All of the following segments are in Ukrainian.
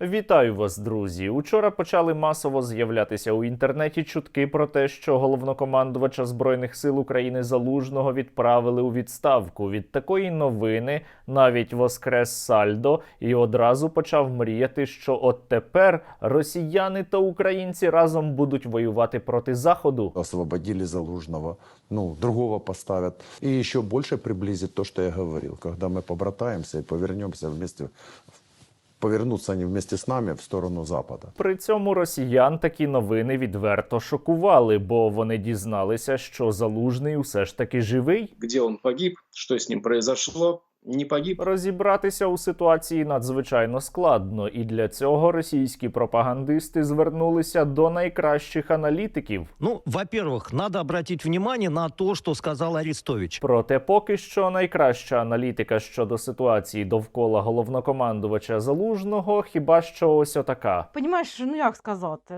Вітаю вас, друзі. Учора почали масово з'являтися у інтернеті чутки про те, що головнокомандувача збройних сил України Залужного відправили у відставку. Від такої новини навіть воскрес Сальдо і одразу почав мріяти, що от тепер росіяни та українці разом будуть воювати проти заходу. освободили Залужного, ну, другого поставят. И еще больше приблизит то, что я говорил, когда мы побратаемся и повернемся вместе, повернутся они вместе с нами в сторону Запада. При цьому росіян такі новини відверто шокували, бо вони дізналися, що залужний усе ж таки живий. где он погиб, что с ним произошло, не погиб. Розібратися у ситуації надзвичайно складно, і для цього російські пропагандисти звернулися до найкращих аналітиків. Ну, во-первых, надо обратить внимание на то, что сказал Арестович. Проте поки що найкраща аналітика щодо ситуації довкола головнокомандувача залужного хіба що ось отака. Понімаєш, ну як сказати?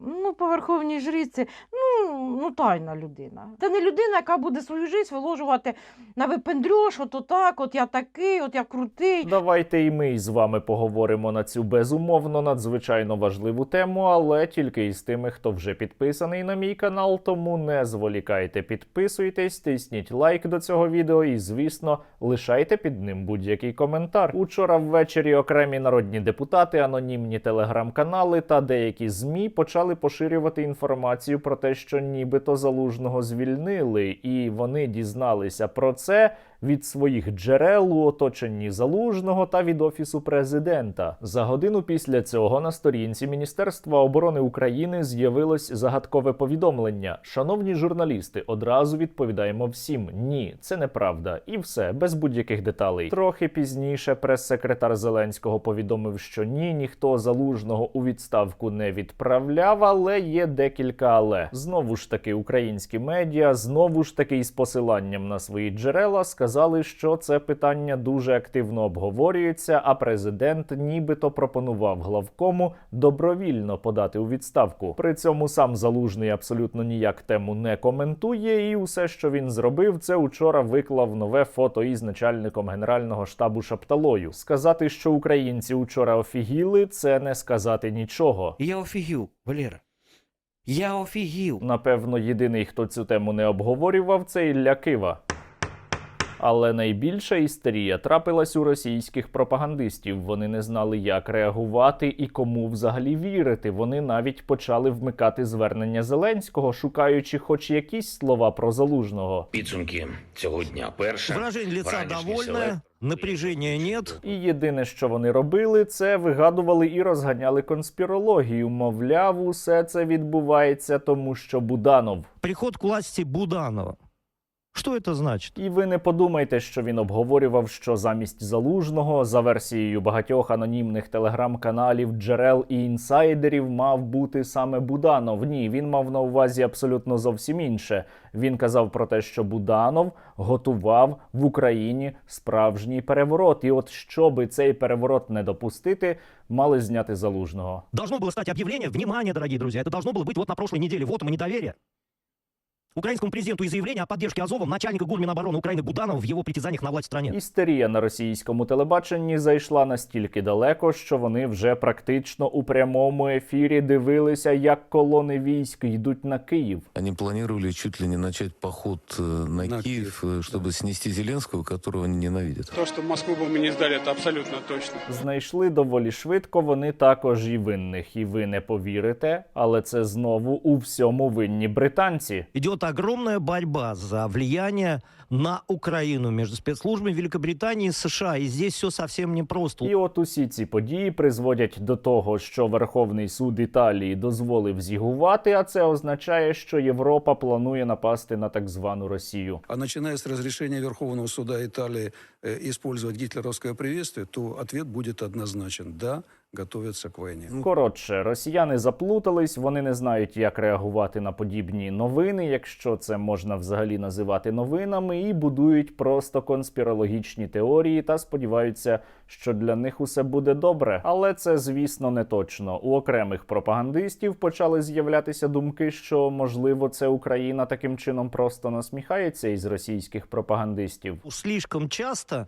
Ну, по верховній жриці, ну, ну тайна людина. Це не людина, яка буде свою життя виложувати на випендрьош, от так, от я такий, от я крутий. Давайте і ми з вами поговоримо на цю безумовно надзвичайно важливу тему, але тільки із тими, хто вже підписаний на мій канал. Тому не зволікайте, підписуйтесь, тисніть лайк до цього відео і, звісно, лишайте під ним будь-який коментар. Учора ввечері окремі народні депутати, анонімні телеграм-канали та деякі змі почали поширювати інформацію про те, що нібито залужного звільнили, і вони дізналися про це від своїх джерел у оточенні залужного та від офісу президента. За годину після цього на сторінці Міністерства оборони України з'явилось загадкове повідомлення. Шановні журналісти, одразу відповідаємо всім: ні, це неправда, і все без будь-яких деталей. Трохи пізніше прес-секретар Зеленського повідомив, що ні, ніхто залужного у відставку не відправляв, але є декілька але. Знову ж таки, українські медіа знову ж таки із посиланням на свої джерела сказали, що це питання дуже активно обговорюється, а президент нібито пропонував главкому добровільно подати у відставку. При цьому сам залужний абсолютно ніяк тему не коментує, і усе, що він зробив, це учора виклав нове фото із начальником генерального штабу Шапталою. Сказати, що українці учора офігіли, це не сказати нічого. Я офігів, Валера. Я офігів. Напевно, єдиний, хто цю тему не обговорював, це Ілля Кива. Але найбільша істерія трапилась у російських пропагандистів. Вони не знали, як реагувати і кому взагалі вірити. Вони навіть почали вмикати звернення Зеленського, шукаючи хоч якісь слова про залужного. Підсумки цього дня. Перше вранішній довольное, селект. напряжения нет. І єдине, що вони робили, це вигадували і розганяли конспірологію. Мовляв, усе це відбувається, тому що Буданов. Приход к власти Буданова. Что это значит? І ви не подумайте, що він обговорював, що замість залужного, за версією багатьох анонімних телеграм-каналів, джерел і інсайдерів, мав бути саме Буданов. Ні, він мав на увазі абсолютно зовсім інше. Він казав про те, що Буданов готував в Україні справжній переворот. І от щоби цей переворот не допустити, мали зняти залужного. Должно было стать объявление, внимание, дорогие друзья, это должно было быть вот на прошлой неделе, вот и недоверие. Украинскому президенту и заявление о поддержке Азовом начальника Гурминобороны Украины Буданова в его притязаниях на власть в стране. Істерія на російському телебаченні зайшла настільки далеко, що вони вже практично у прямому ефірі дивилися, як колони військ йдуть на Київ. Они планировали чуть ли не начать поход э, на, На Киев, э, чтобы снести Зеленского, которого они ненавидят. То, что Москву бы мы не сдали, это абсолютно точно. Знайшли доволі швидко вони також і винних. І ви не повірите, але це знову у всьому винні британці. Идет огромная борьба за влияние на Украину между спецслужбами Великобритании и США. И здесь все совсем непросто. І от усі ці події призводять до того, що Верховний суд Італії дозволив зігувати, а це означає, що Європа планує напасти на так звану Росію. А начиная с разрешения Верховного суда Италии э, использовать гитлеровское приветствие, то ответ будет однозначен. Да, готовятся к войне. Коротше, росіяни заплутались, вони не знають, як реагувати на подібні новини, якщо це можна взагалі називати новинами, і будують просто конспірологічні теорії та сподіваються, що для них усе буде добре. Але це, звісно, не точно. У окремих пропагандистів почали з'являтися думки, що можливо це Україна таким чином просто насміхається із російських пропагандистів. Слишком часто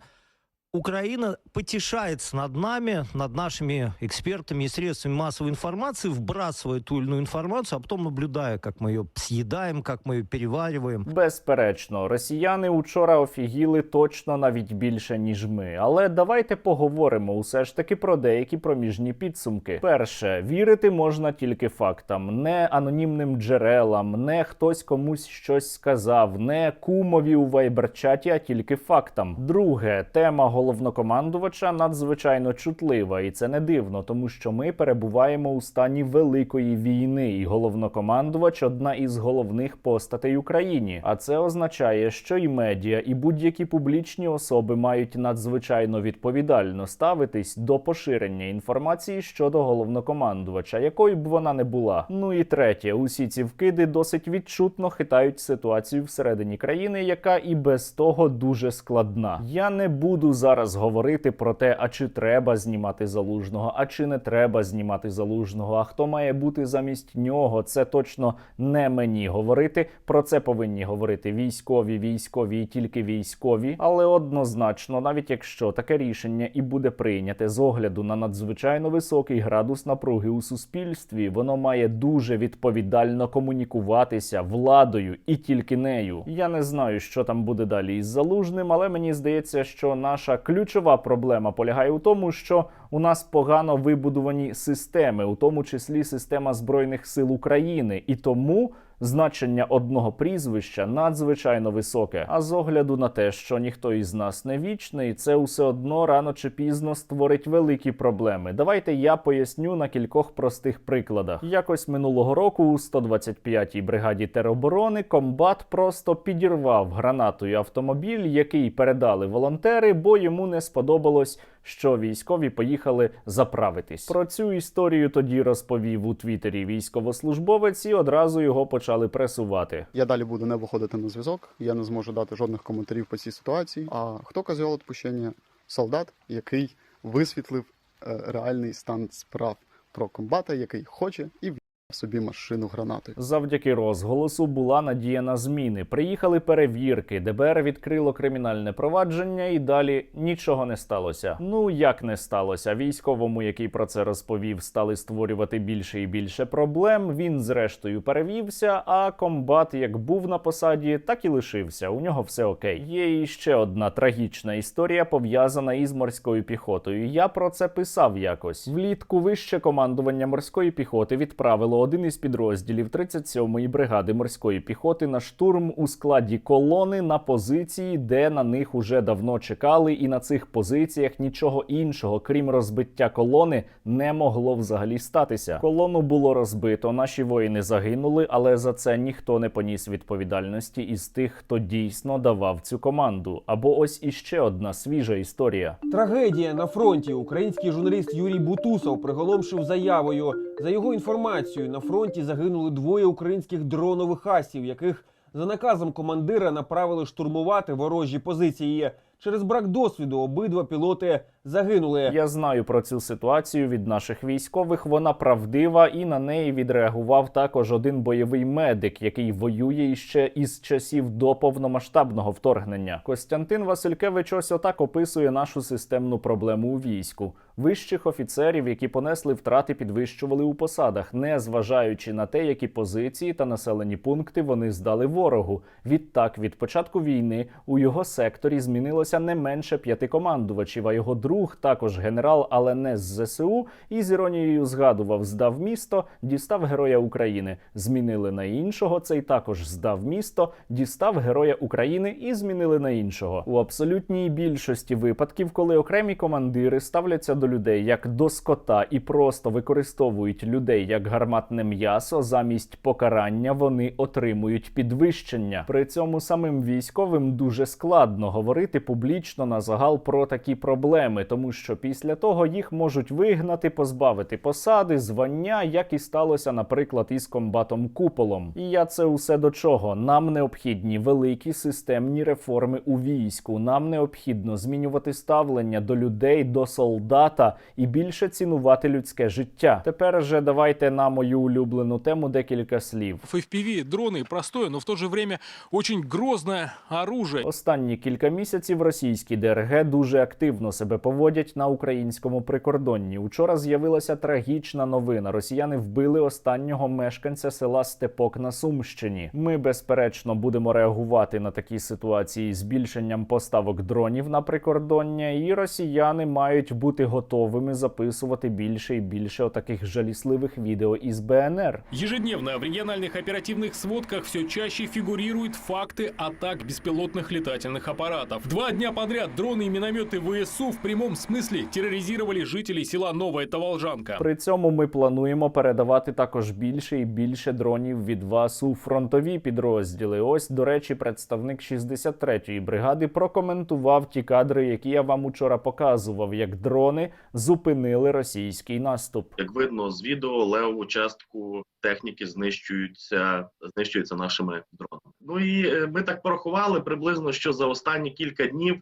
Украина потешается над нами, над нашими экспертами и средствами массовой информации, вбрасывая ту или иную информацию, а потом наблюдая, как мы ее съедаем, как мы ее перевариваем. Безперечно, росіяни учора офігіли точно навіть більше ніж ми. Але давайте поговоримо усе ж таки про деякі проміжні підсумки. Перше, вірити можна тільки фактам, не анонімним джерелам, не хтось комусь щось сказав, не кумові у вайберчаті, а тільки фактам. Друге, тема головнокомандувача надзвичайно чутлива, і це не дивно, тому що ми перебуваємо у стані великої війни, і головнокомандувач одна із головних постатей Україні. А це означає, що і медіа, і будь-які публічні особи мають надзвичайно відповідально ставитись до поширення інформації щодо головнокомандувача, якою б вона не була. Ну і третє, усі ці вкиди досить відчутно хитають ситуацію всередині країни, яка і без того дуже складна. Я не буду зараз говорити про те, а чи треба знімати залужного, а чи не треба знімати залужного, а хто має бути замість нього. Це точно не мені говорити. Про це повинні говорити військові, військові і тільки військові. Але однозначно, навіть якщо таке рішення і буде прийняте з огляду на надзвичайно високий градус напруги у суспільстві, воно має дуже відповідально комунікуватися владою і тільки нею. Я не знаю, що там буде далі із залужним, але мені здається, що наша ключова проблема полягає у тому, що у нас погано вибудовані системи, у тому числі система збройних сил України, і тому. Значення одного прізвища надзвичайно високе. А з огляду на те, що ніхто із нас не вічний, це все одно рано чи пізно створить великі проблеми. Давайте я поясню на кількох простих прикладах. Якось минулого року у 125-й бригаді тероборони комбат просто підірвав гранатою автомобіль, який передали волонтери, бо йому не сподобалось що військові поїхали заправитись. Про цю історію тоді розповів у Твіттері військовослужбовець і одразу його почали пресувати. Я далі буду не виходити на зв'язок. Я не зможу дати жодних коментарів по цій ситуації. А хто казав відпущення? Солдат, який висвітлив е, реальний стан справ про комбата, який хоче і в'їбав собі машину гранатою. Завдяки розголосу була надія на зміни. Приїхали перевірки, ДБР відкрило кримінальне провадження, і далі нічого не сталося. Ну як не сталося? Військовому, який про це розповів, стали створювати більше і більше проблем. Він зрештою перевівся. А комбат як був на посаді, так і лишився. У нього все окей. Є і ще одна трагічна історія пов'язана із морською піхотою. Я про це писав якось. Влітку вище командування морської піхоти відправило один із підрозділів 37-ї бригади морської піхоти на штурм у складі колони на позиції, де на них уже давно чекали, і на цих позиціях нічого іншого, крім розбиття колони, не могло взагалі статися. Колону було розбито, наші воїни загинули, але за це ніхто не поніс відповідальності із тих, хто дійсно давав цю команду. Або ось іще одна свіжа історія. Трагедія на фронті. Український журналіст Юрій Бутусов приголомшив заявою. За його інформацією, на фронті загинули двоє українських дронових асів, яких за наказом командира направили штурмувати ворожі позиції. Через брак досвіду обидва пілоти загинули. Я знаю про цю ситуацію від наших військових. Вона правдива, і на неї відреагував також один бойовий медик, який воює іще із часів до повномасштабного вторгнення. Костянтин Василькевич ось отак описує нашу системну проблему у війську. Вищих офіцерів, які понесли втрати, підвищували у посадах, не зважаючи на те, які позиції та населені пункти вони здали ворогу. Відтак, від початку війни у його секторі змінилося не менше п'яти командувачів. А його друг, також генерал, але не з ЗСУ, і з іронією згадував: здав місто, дістав героя України. Змінили на іншого. Цей також здав місто, дістав героя України і змінили на іншого. У абсолютній більшості випадків, коли окремі командири ставляться до людей як до скота і просто використовують людей як гарматне м'ясо, замість покарання вони отримують підвищення. При цьому самим військовим дуже складно говорити публічно на загал про такі проблеми. Дронами, тому що після того їх можуть вигнати, позбавити посади, звання, як і сталося, наприклад, із комбатом Куполом. І я це усе до чого? Нам необхідні великі системні реформи у війську. Нам необхідно змінювати ставлення до людей, до солдата і більше цінувати людське життя. Тепер же давайте на мою улюблену тему декілька слів. FPV дроны простое, но в то же время очень грозное оружие. Останні кілька місяців російські ДРГ дуже активно себе поводять на українському прикордонні. Учора з'явилася трагічна новина. Росіяни вбили останнього мешканця села Степок на Сумщині. Ми безперечно будемо реагувати на такі ситуації збільшенням поставок дронів на прикордоння, і росіяни мають бути готовими записувати більше і більше отаких жалісливих відео із БНР. Ежедневно в региональных оперативных сводках все чаще фигурируют факты атак беспилотных летательных аппаратов. Два дня подряд дроны и минометы ВСУ в прямом смысле терроризировали жителей села Новая Таволжанка. При цьому ми плануємо передавати також більше і більше дронів від вас у фронтові підрозділи. Ось, до речі, представник 63-ї бригади прокоментував ті кадри, які я вам учора показував, як дрони зупинили російський наступ. Як видно з відео, левову частку техніки знищуються, знищуються нашими дронами. Ну і е, ми так порахували приблизно, що за останні кілька днів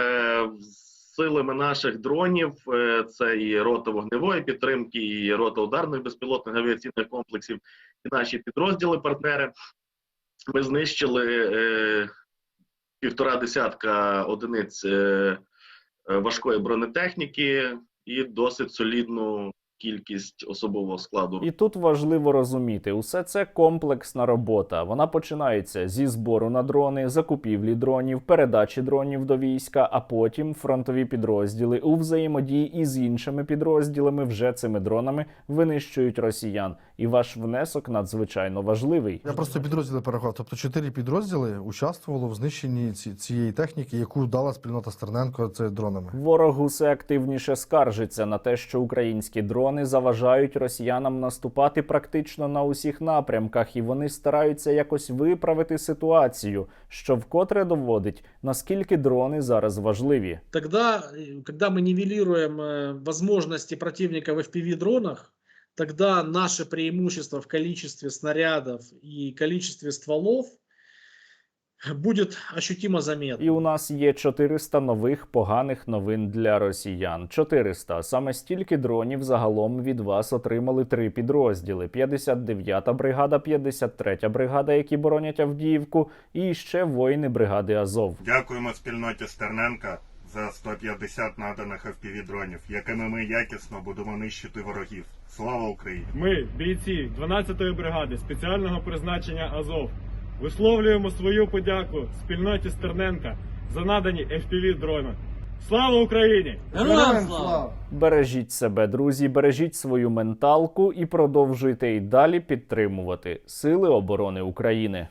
е, силами наших дронів, е, це і рота вогневої підтримки, і рота ударних безпілотних авіаційних комплексів, і наші підрозділи-партнери. Ми знищили е, півтора десятка одиниць е, важкої бронетехніки і досить солідну кількість особового складу. І тут важливо розуміти, усе це комплексна робота. Вона починається зі збору на дрони, закупівлі дронів, передачі дронів до війська, а потім фронтові підрозділи у взаємодії із іншими підрозділами вже цими дронами винищують росіян І ваш внесок надзвичайно важливий. Я просто підрозділи перерахував. Тобто чотири підрозділи участвувало в знищенні ці- цієї техніки, яку дала спільнота Стерненко це дронами. Ворог усе активніше скаржиться на те, що українські дрони заважають росіянам наступати практично на усіх напрямках, і вони стараються якось виправити ситуацію, що вкотре доводить наскільки дрони зараз важливі. Тогда, э, когда мы нивелируем э, возможности противника в FPV-дронах, тогда наше преимущество в количестве снарядов и количестве стволов будет ощутимо заметно. І у нас є 400 нових поганих новин для росіян. 400. Саме стільки дронів загалом від вас отримали три підрозділи: 59-та бригада, 53-я бригада, які боронять Авдіївку, і ще воїни бригади Азов. Дякуємо спільноті Стерненка за 150 наданих FPV-дронів, якими ми якісно будемо нищити ворогів. Слава Україні! Ми, бійці 12-ї бригади спеціального призначення Азов, висловлюємо свою подяку спільноті Стерненка за надані FPV дрони. Слава Україні! Героям слава! Бережіть себе, друзі, бережіть свою менталку і продовжуйте й далі підтримувати Сили оборони України.